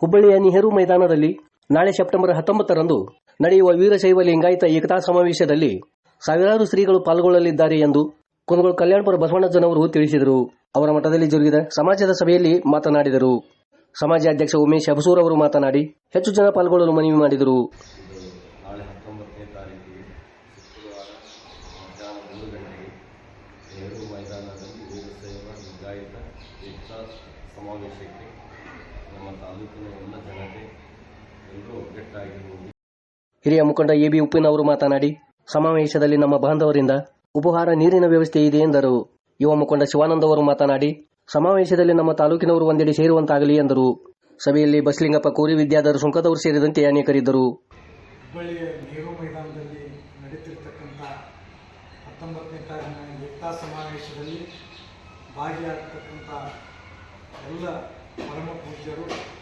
ಹುಬ್ಬಳ್ಳಿಯ ನೆಹರು ಮೈದಾನದಲ್ಲಿ ನಾಳೆ ಸೆಪ್ಟೆಂಬರ್ ಹತ್ತೊಂಬತ್ತರಂದು ನಡೆಯುವ ವೀರಶೈವ ಲಿಂಗಾಯತ ಏಕತಾ ಸಮಾವೇಶದಲ್ಲಿ ಸಾವಿರಾರು ಶ್ರೀಗಳು ಪಾಲ್ಗೊಳ್ಳಲಿದ್ದಾರೆ ಎಂದು ಕುಂದಗೋಳ ಕಲ್ಯಾಣಪುರ ಬಸವಣ್ಣಜ್ಜನವರು ತಿಳಿಸಿದರು. ಅವರ ಮಠದಲ್ಲಿ ಜರುಗಿದ ಸಮಾಜದ ಸಭೆಯಲ್ಲಿ ಮಾತನಾಡಿದರು. ಸಮಾಜ ಅಧ್ಯಕ್ಷ ಉಮೇಶ್ ಅಬಸೂರ್ ಅವರು ಮಾತನಾಡಿ, ಹೆಚ್ಚು ಜನ ಪಾಲ್ಗೊಳ್ಳಲು ಮನವಿ ಮಾಡಿದರು. ಸಮಾವೇಶಕ್ಕೆ ನಮ್ಮ ತಾಲೂಕಿನ ಎಲ್ಲ ಜನತೆ ಎಲ್ಲರೂ ಒಗ್ಗಟ್ಟಾಗಿರುವುದು ಹಿರಿಯ ಮುಖಂಡ ಎಬಿ ಬಿ ಉಪ್ಪಿನ ಅವರು ಮಾತನಾಡಿ ಸಮಾವೇಶದಲ್ಲಿ ನಮ್ಮ ಬಾಂಧವರಿಂದ ಉಪಹಾರ ನೀರಿನ ವ್ಯವಸ್ಥೆ ಇದೆ ಎಂದರು. ಯುವ ಮುಖಂಡ ಶಿವಾನಂದ ಅವರು ಮಾತನಾಡಿ ಸಮಾವೇಶದಲ್ಲಿ ನಮ್ಮ ತಾಲೂಕಿನವರು ಒಂದೆಡೆ ಸೇರುವಂತಾಗಲಿ ಎಂದರು. ಸಭೆಯಲ್ಲಿ ಬಸಲಿಂಗಪ್ಪ ಕೋರಿ ವಿದ್ಯಾಧರ ಸುಂಕದವರು ಸೇರಿದಂತೆ ಅನೇಕರಿದ್ದರು. ಹುಬ್ಬಳ್ಳಿಯ ನೆಹರು ಮೈದಾನದಲ್ಲಿ ನಡೀತಿರ್ತಕ್ಕಂಥ ಹತ್ತೊಂಬತ್ತನೇ ತಾರೀಕಿನ ಏಕತಾ ಸಮಾವೇಶದಲ್ಲಿ ಭಾಗಿಯಾಗತಕ್ಕಂಥ ಎಲ್ಲ Vamos, Jerusalém.